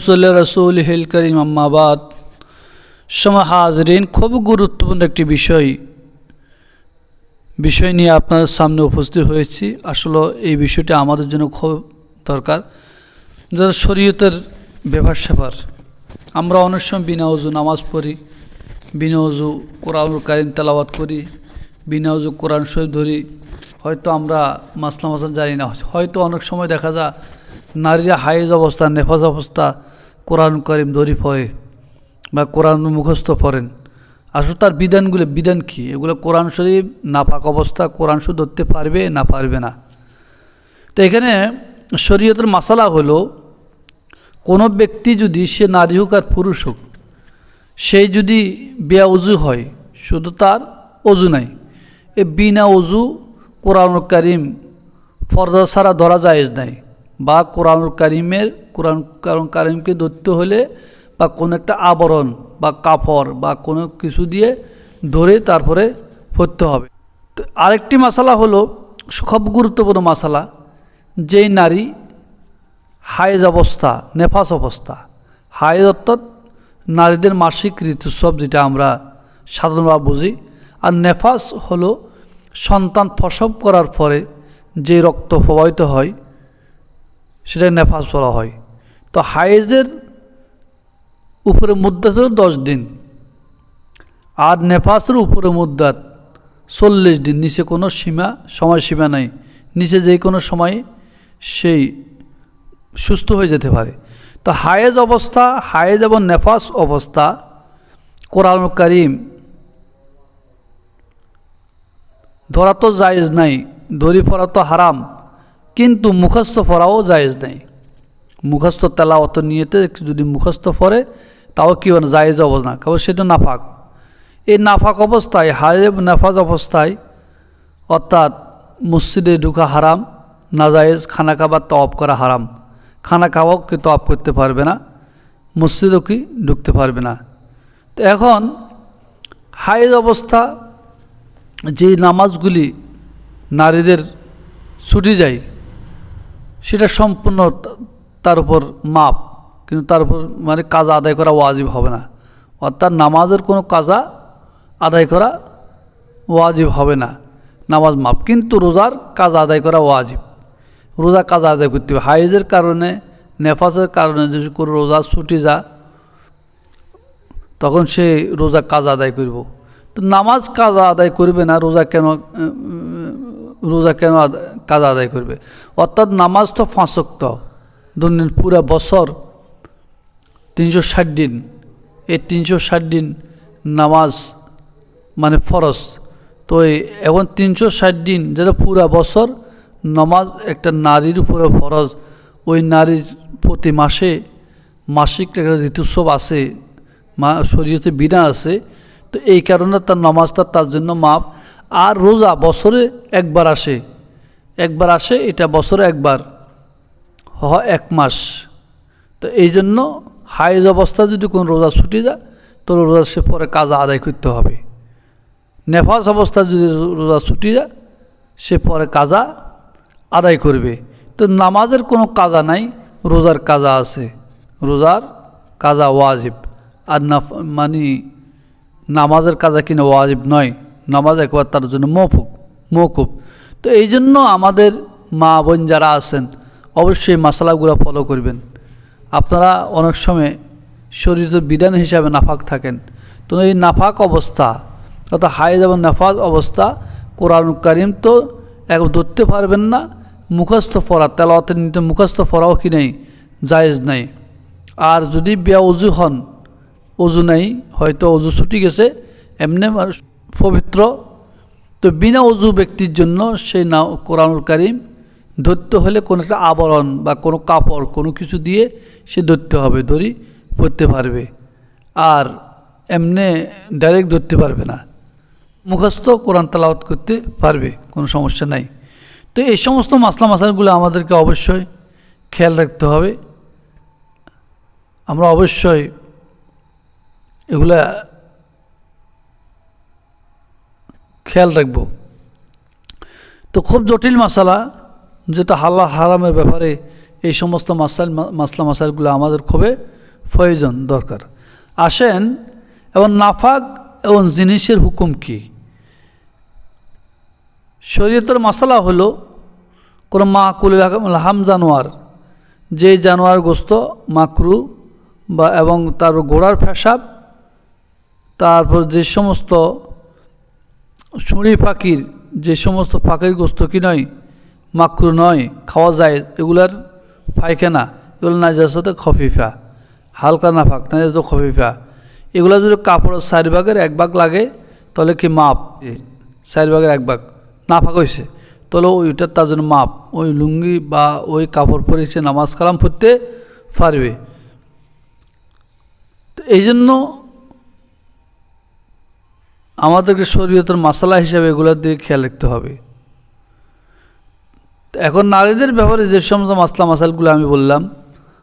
রসুল্লাহ রসুল হিল করিম আম্মাবাদ সমা হাজরিন খুব গুরুত্বপূর্ণ একটি বিষয়। বিষয় নিয়ে আপনাদের সামনে উপস্থিত হয়েছি। আসলে এই বিষয়টি আমাদের জন্য খুব দরকার। যারা শরীয়তের ব্যাপার স্যাপার আমরা অনেক সময় বিনা উজু নামাজ পড়ি, বিনা উজু কোরআন কারিম তেলাওয়াত করি, বিনা উজু কোরআন শরীফ ধরি। হয়তো আমরা মাসলা মাসাল জানি না। হয়তো অনেক সময় দেখা যায়, নারীরা হাইজ অবস্থা, নেফাজ অবস্থা কোরআন করিম ধরি হয় বা কোরআন মুখস্থ পড়েন। আসলে তার বিধানগুলো, বিধান কী? এগুলো কোরআন শরীফ, নাপাক অবস্থা, কোরআন শরীফ ধরতে পারবে না পারবে না। তো এখানে শরীয়তের মাসালা হলো, কোনো ব্যক্তি যদি সে নারী হোক আর পুরুষ হোক সেই যদি বেয়া উজু হয়, শুধু তার অজু নাই। এ বিনা অজু কোরআন কারিম ফরজা ছাড়া ধরা জায়েজ নাই বা কোরআন কারিমের কোরআন কারণ কারিমকে ধরতে হলে বা কোনো একটা আবরণ বা কাপড় বা কোনো কিছু দিয়ে ধরে তারপরে পড়তে হবে। তো আরেকটি মশালা হলো খুব গুরুত্বপূর্ণ মশালা যেই নারী হায়েজ অবস্থা, নেফাস অবস্থা। হায়েজ অর্থাৎ নারীদের মাসিক ঋতুস্রাব যেটা আমরা সাধারণভাবে বুঝি। আর নেফাস হলো সন্তান প্রসব করার পরে যে রক্ত প্রবাহিত হয় সেটা নেফাস বলা হয়। তো হায়েজের উপরে মুদ্রা ছিল দশ দিন। আর নেফাসের উপরে মুদ্রাত চল্লিশ দিন। নিচে কোনো সীমা, সময়সীমা নাই। নিচে যে কোনো সময়ে সেই সুস্থ হয়ে যেতে পারে। তো হায়েজ অবস্থা, হায়েজ এবং নেফাস অবস্থা কোরআন করিম ধরা তো জায়েজ নাই, ধরি পড়া তো হারাম, কিন্তু মুখস্থ পড়াও জায়েজ নাই। মুখস্থ তেলা অত নিয়েতে যদি মুখস্থ পড়ে, তাও কি মানে জায়েজ অবস্থা। না কারণ সেটা নাফাক। এই নাফাক অবস্থায়, হায়েব নাফাজ অবস্থায়, অর্থাৎ মসজিদে ঢুকা হারাম নাজায়েজ খানা খাবার তওয়াব করা হারাম। খানা খাওয়াও কি তওয়াব করতে পারবে না? মসজিদও কি ঢুকতে পারবে না? তো এখন হায়েজ অবস্থা, যে নামাজগুলি নারীদের ছুটি যায়, সেটা সম্পূর্ণ তার উপর মাপ, কিন্তু তার উপর মানে কাজা আদায় করা ওয়াজিব হবে না। অর্থাৎ নামাজের কোনো কাজা আদায় করা ওয়াজিব হবে না। নামাজ মাপ, কিন্তু রোজার কাজ আদায় করা ওয়াজিব। রোজা কাজ আদায় করতে হবে। হাইজের কারণে, নেফাসের কারণে যদি কোনো রোজা ছুটি যা, তখন সে রোজা কাজ আদায় করব। তো নামাজ কাজ আদায় করবে না, রোজা কেন রোজা কেন কাজ আদায় করবে? অর্থাৎ নামাজ তো ফাঁসক্ত। ধরুন পুরা বছর তিনশো ষাট দিন। এই তিনশো ষাট দিন নামাজ মানে ফরজ। তো এখন তিনশো ষাট দিন যেটা পুরা বছর নামাজ একটা নারীর উপরে ফরজ। ওই নারীর প্রতি মাসে মাসিক একটা ঋতুস্ব আছে, মা শরীয়তে বিনা আছে। তো এই কারণে তার নামাজটা তার জন্য মাপ আর রোজা বছরে একবার আসে। একবার আসে, এটা বছরে একবার। এক মাস। তো এই জন্য হাইজ অবস্থা যদি কোনো রোজা ছুটি যায়, তো রোজা সে পরে কাজা আদায় করতে হবে। নেফাস অবস্থা যদি রোজা ছুটি যায়, সে পরে কাজা আদায় করবে। তো নামাজের কোনো কাজা নাই, রোজার কাজা আছে। রোজার কাজা ওয়াজিব। আর না মানে নামাজের কাজা কিনা ওয়াজিব নয়। নামাজ একবার তার জন্য মৌফুক মৌকুব তো এই জন্য আমাদের মা বোন যারা আছেন অবশ্যই মশলাগুলো ফলো করবেন। আপনারা অনেক সময় শরীরের বিধান হিসাবে নাফাক থাকেন। তো এই নাফাক অবস্থা অর্থাৎ হাইজ এবং নাফাজ অবস্থা, কোরআন কারিম তো এক ধরতে পারবেন না, মুখস্থ পড়া তেলাওয়াতের নিতে মুখস্থ ফরাও কি নেই? জায়েজ নাই। আর যদি বিয়া উজু হন অজু নাই, হয়তো অজু ছুটি গেছে, এমনি পবিত্র। তো বিনা অজু ব্যক্তির জন্য সেই না, কোরআনুল কারিম ধরতে হলে কোনো একটা আবরণ বা কোনো কাপড়, কোনো কিছু দিয়ে সে ধরতে হবে, দড়ি পড়তে পারবে। আর এমনি ডাইরেক্ট ধরতে পারবে না। মুখস্থ কোরআন তালাওয়াত করতে পারবে, কোনো সমস্যা নাই। তো এই সমস্ত মাসলা মাসালগুলো আমাদেরকে অবশ্যই খেয়াল রাখতে হবে। আমরা অবশ্যই এগুলা খেয়াল রাখব। তো খুব জটিল মশালা যেটা হাল্লা হারামের ব্যাপারে এই সমস্ত মাসাল মাসলা মাসালগুলো আমাদের খুবই প্রয়োজন, দরকার। আসেন, এবং নাফাক এবং জিনিসের হুকুম কি? শরীয়তের মশলা হলো, কোনো মাকুল হাম জানোয়ার, যে জানোয়ার গোস্ত মাকরু বা এবং তার ঘোড়ার ফেসাব তারপর যে সমস্ত ছুঁড়ি পাখির যে সমস্ত পাখির গোস্ত কি নয় মাকরু নয়, খাওয়া যায়, এগুলার পায়খানা, এগুলো নাজাসাতে খফিফা। হালকা না ফাঁক নাজাত খফিফা। এগুলো যদি কাপড়ের চার ভাগের এক ভাগ লাগে, তাহলে কি মাপ? চার ভাগের এক ভাগ। না ফাঁক হয়েছে তাহলে ওইটা তার জন্য মাপ। ওই লুঙ্গি বা ওই কাপড় পরে সে নামাজ কালাম পড়তে পারবে। তো এই জন্য আমাদেরকে শরীয়তের মশলা হিসাবে এগুলোর দিকে খেয়াল রাখতে হবে। এখন নারীদের ব্যাপারে যে সমস্ত মাসলা মাসালগুলো আমি বললাম